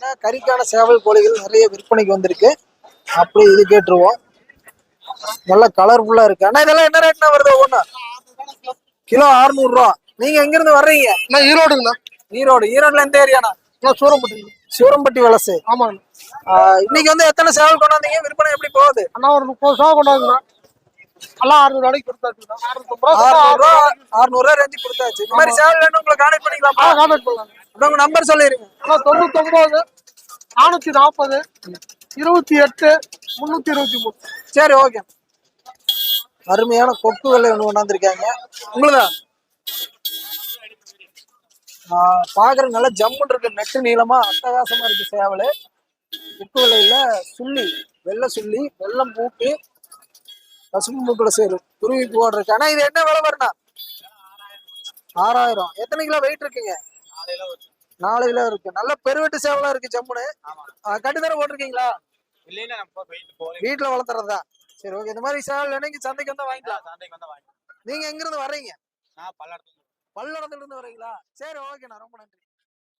பாத்தீங்கன்னா கறிக்கான சேவல் கோழிகள் நிறைய விற்பனைக்கு வந்திருக்கு. அப்படி இது கேட்டுருவோம். நல்ல கலர்ஃபுல்லா இருக்கு. அண்ணா இதெல்லாம் என்ன ரேட்னா வருது ஒவ்வொன்று கிலோ 600 ரூபா நீங்க எங்க இருந்து வர்றீங்க? நான் ஈரோடுங்கண்ணா. ஈரோடு. ஈரோடுல எந்த ஏரியாண்ணா நான் சூரம்பட்டி. சிவரம்பட்டி வலசு. ஆமாங்க இன்னைக்கு வந்து எத்தனை சேவல் கொண்டாந்தீங்க? விற்பனை எப்படி போகுது? அண்ணா ஒரு முப்பது ரூபா கொண்டாந்துண்ணா எல்லாம் அறுநூறு நாளைக்கு கொடுத்தாச்சுண்ணா அறுநூத்தம்பது ரூபா அறுநூறு ரூபா அறுநூறு. ரேஞ்சு கொடுத்தாச்சு. இந்த மாதிரி சேவல் வேணும் உங்களை கான்டாக்ட் பண்ணிக்கலாமா. கான்டாக்ட் பண்ணலாம். உங்க நம்பர் சொல்லிருங்க. தொண்ணூத்தொன்பது நானூத்தி நாற்பது இருபத்தி எட்டு முன்னூத்தி இருபத்தி மூணு. சரி ஓகே. அருமையான கொக்கு வெள்ளை ஒன்று கொண்டாந்துருக்காங்க. உங்களுதா? பாக்குற நல்ல ஜம்முன்னு இருக்கு. நெட்டு நீளமா அட்டகாசமா இருக்கு சேவல். கொக்கு வெள்ளையில சுள்ளி. வெள்ளை சுள்ளி வெள்ளம் பூட்டி பசுமை மூக்குல சேரும் குருவி போடு இருக்கு ஆனா இது என்ன விலை வரும்னா ஆறாயிரம். எத்தனை கிலோ வெயிட் இருக்குங்க? நாலு கிலோ இருக்கு. நல்ல பெருவெட்டு சேவலா இருக்கு போட்டிருக்கீங்களா? இல்லைன்னா நம்ம போயிட்டு போறேன் வீட்டுல வளர்த்துறதா? சரி ஓகே இந்த மாதிரி சேவல் வேணுங்க சந்தைக்கு வந்தா வாங்கிக்கலாம். சந்தைக்கு வந்தா வாங்கி நீங்க எங்க இருந்து வர்றீங்க? நான் பல்லடத்துல பல்லடத்துல இருந்து வர்றீங்களா? சரி ஓகேண்ணா ரொம்ப நன்றி.